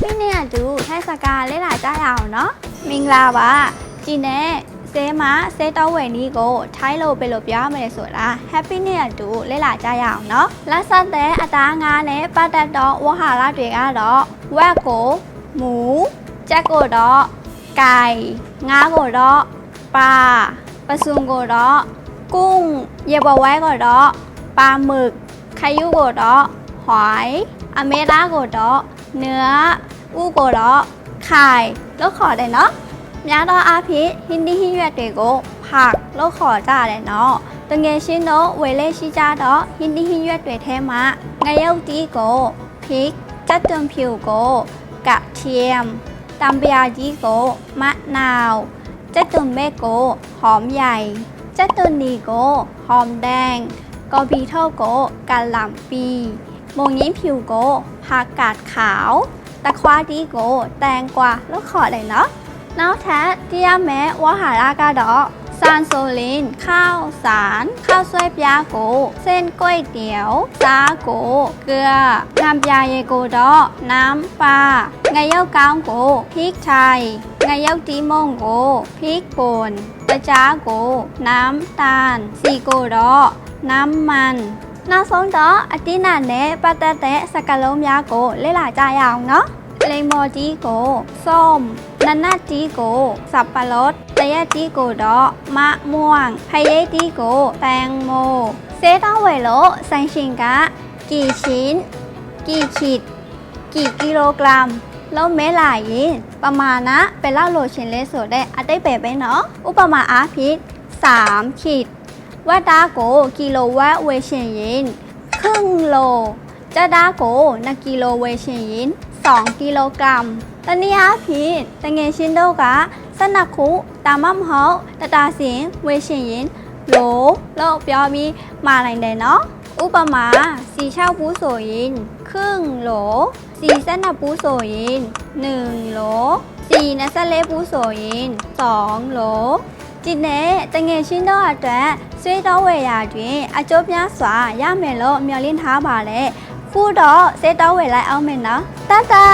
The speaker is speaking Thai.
Happy နဲ့အတူထိုက်စကားလေးလာကြရအောင်နော်မင်္ဂလာပါကြည်နဲ့ဆဲမဆဲတော့ဝယ်နီးကိုထိုင်းလို့ပဲလို့ပြောရမယ်ဆိုတာ Happy နဲ့အတူလေးလာကြရအောင်နော်လက်ဆက်တဲ့အသားငါးနဲ့ပတ်သက်တော့ဝဟာရတွေကတော့ဝက်ကိုမူကြက်ကိုတော့ไก่ငါးကိုတော့ปลาปลาซุงကိုတော့กุ้งเยบไว้ကိုတော့ปลาหมึกခยุကိုတော့หอย เนื้ออูโกโระไข่โลกขอได้เนาะยาดออาพิฮินดีฮินเวเกโกผักโลกขอจ้าได้เนาะตังเงชิโนเวเลชิจ้าดอฮินดีฮินเวเตเทมะไงเยาจีโกพริกจัดเติมผิวโกกระเทียมตัมเบียจีโกมะนาวจัดเติมเมโกหอมใหญ่จัดเติมนีโกหอมแดงกอบีเทโกกะหล่ำปี โมงี้ผิวโกผักกาดขาวตะควาดีโก แตงกวาลูกขอได้เนาะน้าแท้ที่ยาแม้วหารากาดอซานโซลิน ข้าวสาร ข้าวซวยปยาโก เส้นก๋วยเตี๋ยว ซาโก เกลือน้ำยาเยโกดอน้ำปลาไงเย้ากาวโก พริกไทยไงเย้าตีมงโก พริกป่นกระจ้าโก น้ำตาลซีโกดอน้ำมัน နောက်ဆုံးတော့အတိနာနဲ့ပတ်သက်တဲ့စကားလုံးများကိုလေ့လာကြရအောင်နော် เลมอจีโกส้มนันนาจีโก สับปะรดตะยะจีโกดอกมะม่วงพะเยจีโก แตงโม เซต้องเวโลซันชิงกะ กี่ชิ้น กี่ขีด กี่กิโลกรัมแล้วเมลายินประมาณนะเป็นเล่าโลชินเลสโซได้อัดได้เป๋ไปเนาะอุปมาอาพิษ3ขีด ว่าดาโกกิโลวัตต์เวชินยินครึ่งโลจะดาโกนากิโลเวชินยิน2กิโลกรัมตอนนี้อาพีตะเงชินโดกะสนักคุตามัมเฮาตาตาสิงเวชิยินโหลโลเปียวมีมาอะไรเดเนาะอุปมาสีเช่าปูโสยิน ครึ่งโหลสีสนนับปูโสยิน1โหลสีนัสเลปูโสยิน2โหล ဒီနေ့တငယ်ချင်းတို့အတွက်ဆွေးတော်ဝယ်ရာတွင် အကျိုးများစွာရမယ်လို့မျှော်လင့်ထားပါတယ်ခုတော့စေးတော်ဝယ်လိုက်အောင်မယ်နော်တတာ